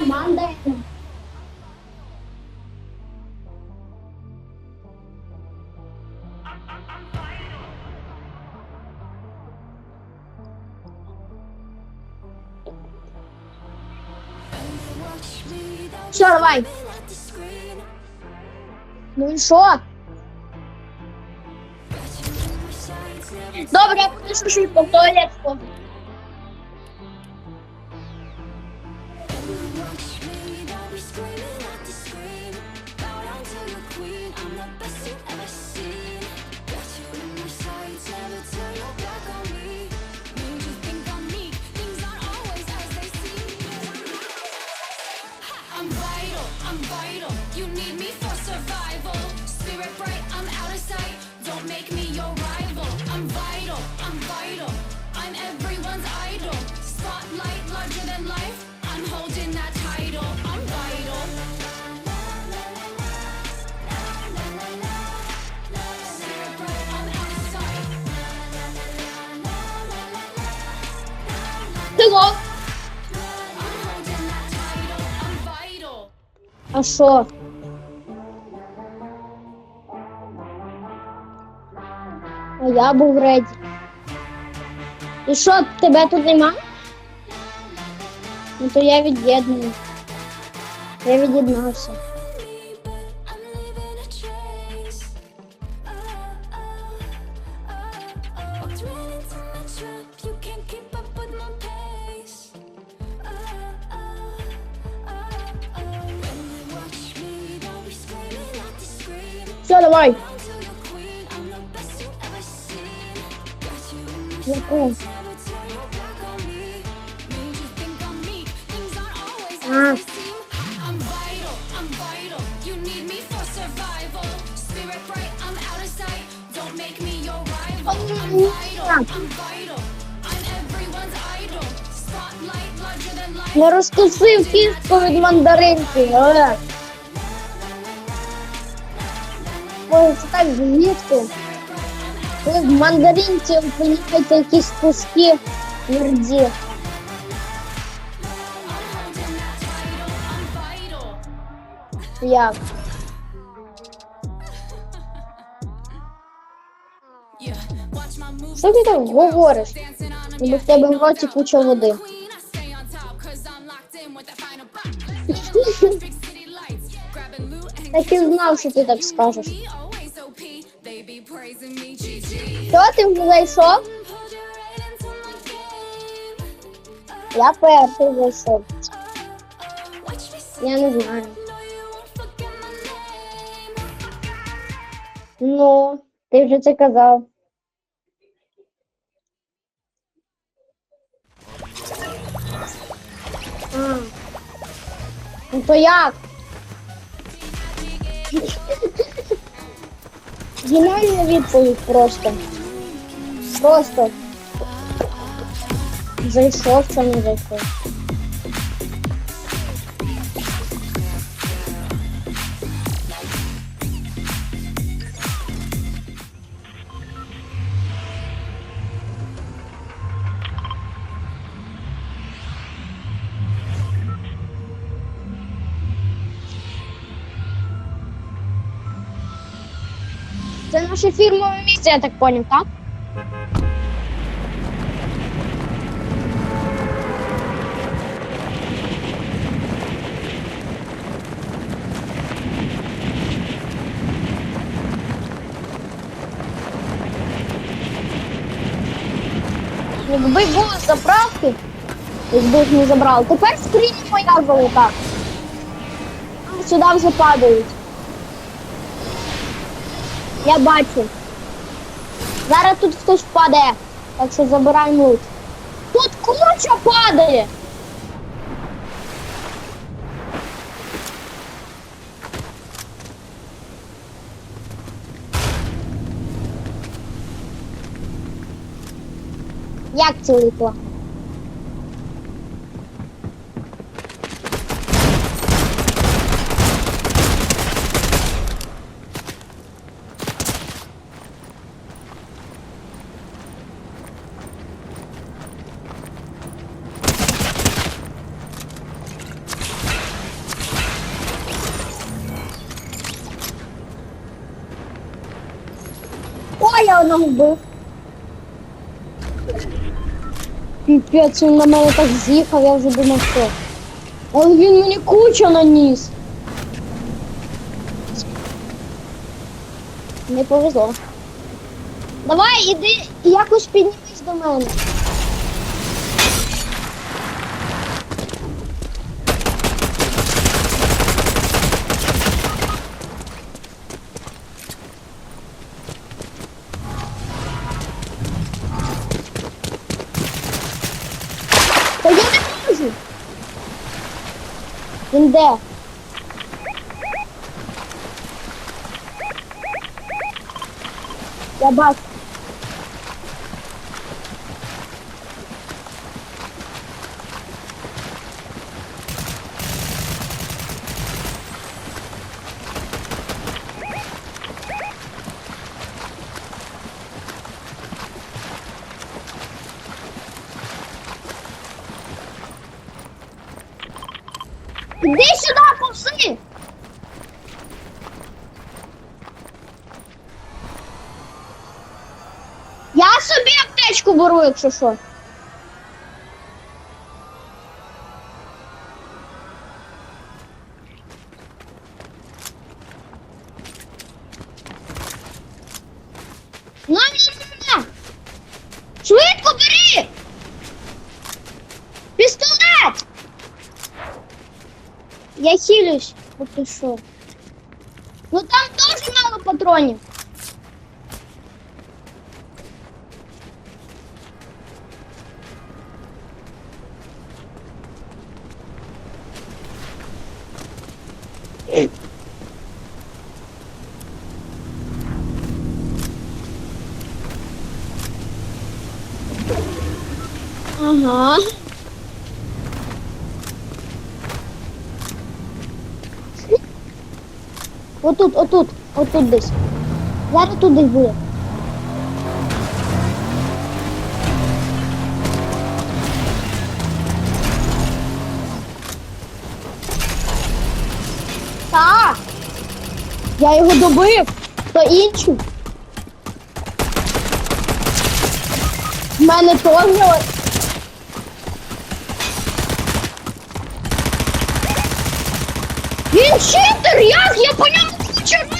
Команда. Все, давай. Ну і що? Добре, я подишу швидко в туалет. I'm vital. You need me for survival. Spirit bright, I'm out of sight. Don't make me your rival. I'm vital, I'm vital. I'm everyone's idol. Spotlight larger than life. I'm holding that title. I'm vital. Spirit А що? А я був реді. І що, тебе тут нема? Ну то я від'єдную. Я від'єднався. Spotlight larger than life. Не розкусив кістку від мандаринки. Олег. Це так гнітко. Коли в мандаринці опиняються якісь куски тверді. Як? Що ти так говориш? Ніби в тебе в роті куча води. Так і знав, що ти так скажеш. Що ти вже зайшов? Я перший зайшов. Я не знаю. Ну, ти вже це казав. А. Ну то як? Геніальна відповідь просто. Просто. Зайшов, що не зайшов. Це наше фірмове місце, я так поняв, так? Якби були заправки, якби їх не забрали. Тепер скриня моя золота. Сюди вже падають. Я бачу. Зараз тут хтось впаде. Так що забираємо лут. Тут куча падає. Як це вийшло? я одного вбив. Піпець, він на мене так з'їхав, я вже думав, що. Але він мені кучу наніс. Не повезло. Давай, іди якось піднімись до мене. Та я не можу. Він де? Я бачу. Іди сюди, повси! Я собі аптечку беру, якщо що. На, на, на, на. Швидко бери! Пістолет! Я хилюсь, поки що. Ну там дуже мало патронів. Ага. Отут, отут, отут десь. Зараз тут десь буде. Так. Я його добив. То інший. В мене теж. Він читер! Як? Я по ньому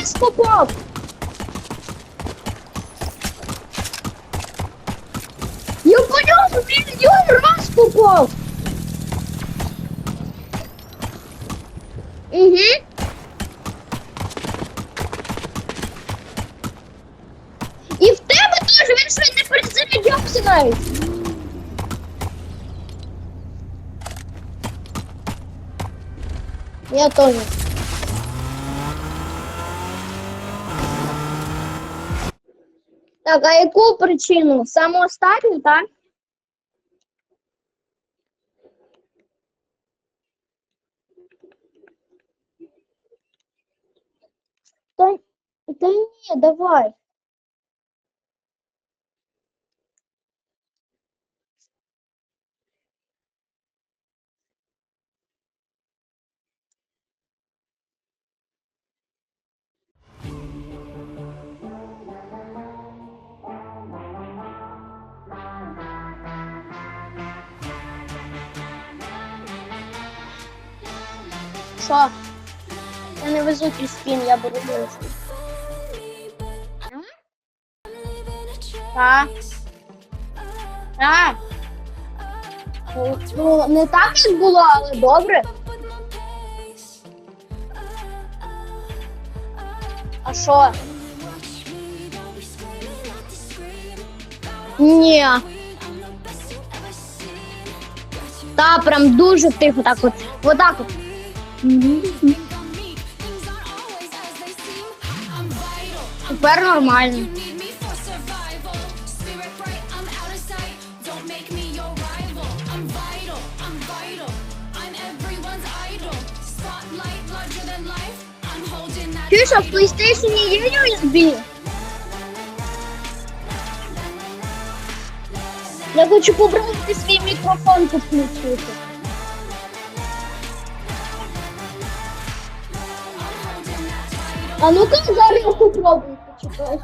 раз попав! Я по ньому мільйон раз попав! Угу. І в тебе теж він не навіть. Я тоже. Так, а яку причину? Саму останню, так? Та, та ні, давай. Що? Я не везу спін, я буду везти. Так. Так. Ну, не так, як було, але добре. А що? Ні. Та прям дуже тихо, так от. Отак от. Тепер нормально. А в PlayStation є USB? Я хочу побрати свій мікрофон підключити. А ну-ка зараз попробуй почекай.